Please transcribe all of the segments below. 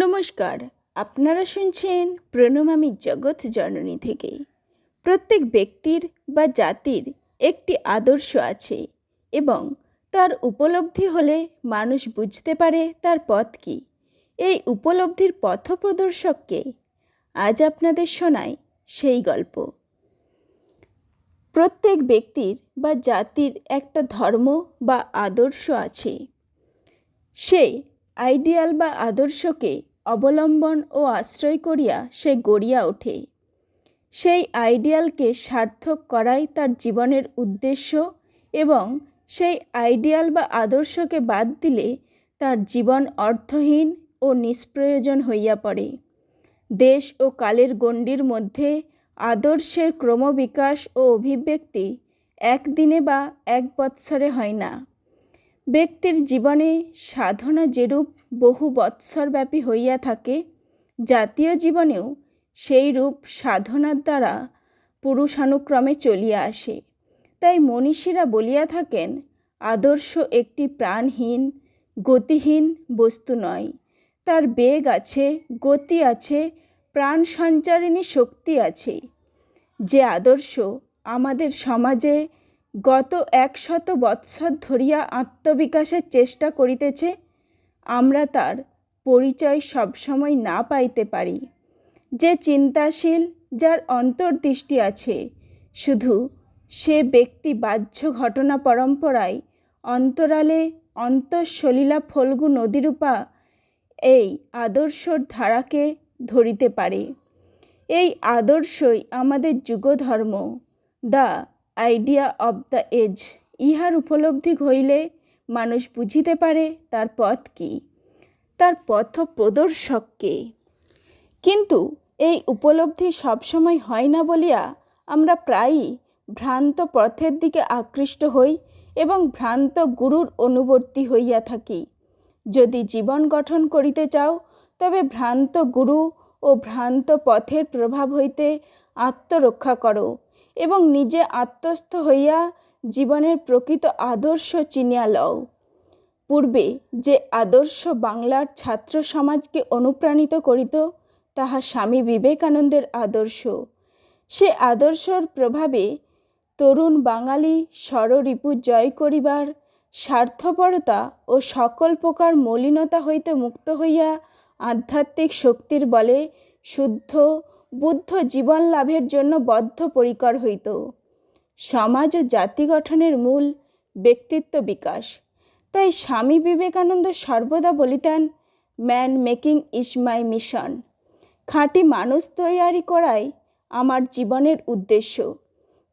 নমস্কার, আপনারা শুনছেন প্রণমামী জগৎ জননী থেকে প্রত্যেক ব্যক্তির বা জাতির একটি আদর্শ আছে এবং তার উপলব্ধি হলে মানুষ বুঝতে পারে তার পথ কী। এই উপলব্ধির পথপ্রদর্শককে আজ আপনাদের শোনাই সেই গল্প। প্রত্যেক ব্যক্তির বা জাতির একটা ধর্ম বা আদর্শ আছে। সে আইডিয়াল বা আদর্শকে অবলম্বন ও আশ্রয় করিয়া সে গড়িয়া ওঠে। সেই আইডিয়ালকে সার্থক করাই তার জীবনের উদ্দেশ্য এবং সেই আইডিয়াল বা আদর্শকে বাদ দিলে তার জীবন অর্থহীন ও নিষ্প্রয়োজন হইয়া পড়ে। দেশ ও কালের গণ্ডির মধ্যে আদর্শের ক্রমবিকাশ ও অভিব্যক্তি একদিনে বা এক বৎসরে হয় না। ব্যক্তির জীবনে সাধনা যেরূপ বহু বৎসরব্যাপী হইয়া থাকে, জাতীয় জীবনেও সেই রূপ সাধনার দ্বারা পুরুষানুক্রমে চলিয়া আসে। তাই মনীষীরা বলিয়া থাকেন, আদর্শ একটি প্রাণহীন, গতিহীন বস্তু নয়। তার বেগ আছে, গতি আছে, প্রাণ সঞ্চারিণী শক্তি আছে। যে আদর্শ আমাদের সমাজে গত একশত বৎসর ধরিয়া আত্মবিকাশের চেষ্টা করিতেছে, আমরা তার পরিচয় সবসময় না পাইতে পারি। যে চিন্তাশীল, যার অন্তর্দৃষ্টি আছে, শুধু সে ব্যক্তি বাহ্য ঘটনা পরম্পরায় অন্তরালে অন্তঃসলীলা ফল্গু নদীরূপা এই আদর্শর ধারাকে ধরিতে পারে। এই আদর্শই আমাদের যুগধর্ম the idea of the age ইহার উপলব্ধি হইলে মানুষ বুঝিতে পারে তার পথ কি। তার পথ প্রদর্শককে কিন্তু এই উপলব্ধি সবসময় হয় না বলিয়া আমরা প্রায়ই ভ্রান্ত পথের দিকে আকৃষ্ট হই এবং ভ্রান্ত গুরুর অনুবর্তী হইয়া থাকি। যদি জীবন গঠন করিতে চাও, তবে ভ্রান্ত গুরু ও ভ্রান্ত পথের প্রভাব হইতে আত্মরক্ষা করো। এবং নিজে আত্মস্থ হইয়া জীবনের প্রকৃত আদর্শ চিনিয়া লও। পূর্বে যে আদর্শ বাংলার ছাত্র সমাজকে অনুপ্রাণিত করিত, তাহা স্বামী বিবেকানন্দের আদর্শ। সে আদর্শর প্রভাবে তরুণ বাঙালি ষড়রিপু জয় করিবার স্বার্থপরতা ও সকল প্রকার মলিনতা হইতে মুক্ত হইয়া আধ্যাত্মিক শক্তির বলে শুদ্ধ বুদ্ধ জীবন লাভের জন্য বদ্ধপরিকর হইত। সমাজ ও জাতি গঠনের মূল ব্যক্তিত্ব বিকাশ। তাই স্বামী বিবেকানন্দ সর্বদা বলিতেন man making is my mission খাঁটি মানুষ তৈয়ারি করাই আমার জীবনের উদ্দেশ্য।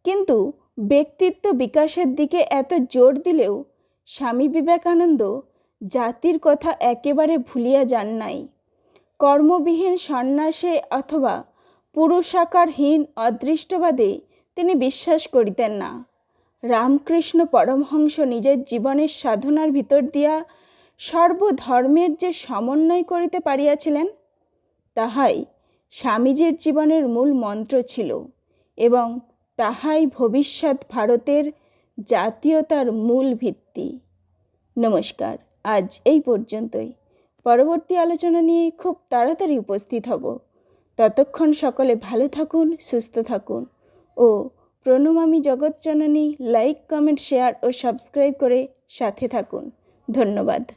কিন্তু ব্যক্তিত্ব বিকাশের দিকে এত জোর দিলেও স্বামী বিবেকানন্দ জাতির কথা একেবারে ভুলিয়া যান নাই। কর্মবিহীন সন্ন্যাসে অথবা পুরুষাকারহীন, অদৃষ্টবাদে, তিনি বিশ্বাস করিতেন না। রামকৃষ্ণ পরমহংস নিজের জীবনের সাধনার ভিতর দিয়া সর্বধর্মের যে সমন্বয় করিতে পারিয়াছিলেন, তাহাই স্বামীজির জীবনের মূল মন্ত্র ছিল এবং তাহাই ভবিষ্যৎ ভারতের জাতীয়তার মূল ভিত্তি। নমস্কার, আজ এই পর্যন্তই। পরবর্তী আলোচনা নিয়ে খুব তাড়াতাড়ি উপস্থিত হব। ততক্ষণ সকলে ভালো থাকুন, সুস্থ থাকুন। ও প্রণমামী জগৎজননী, লাইক, কমেন্ট, শেয়ার ও সাবস্ক্রাইব করে সাথে থাকুন। ধন্যবাদ।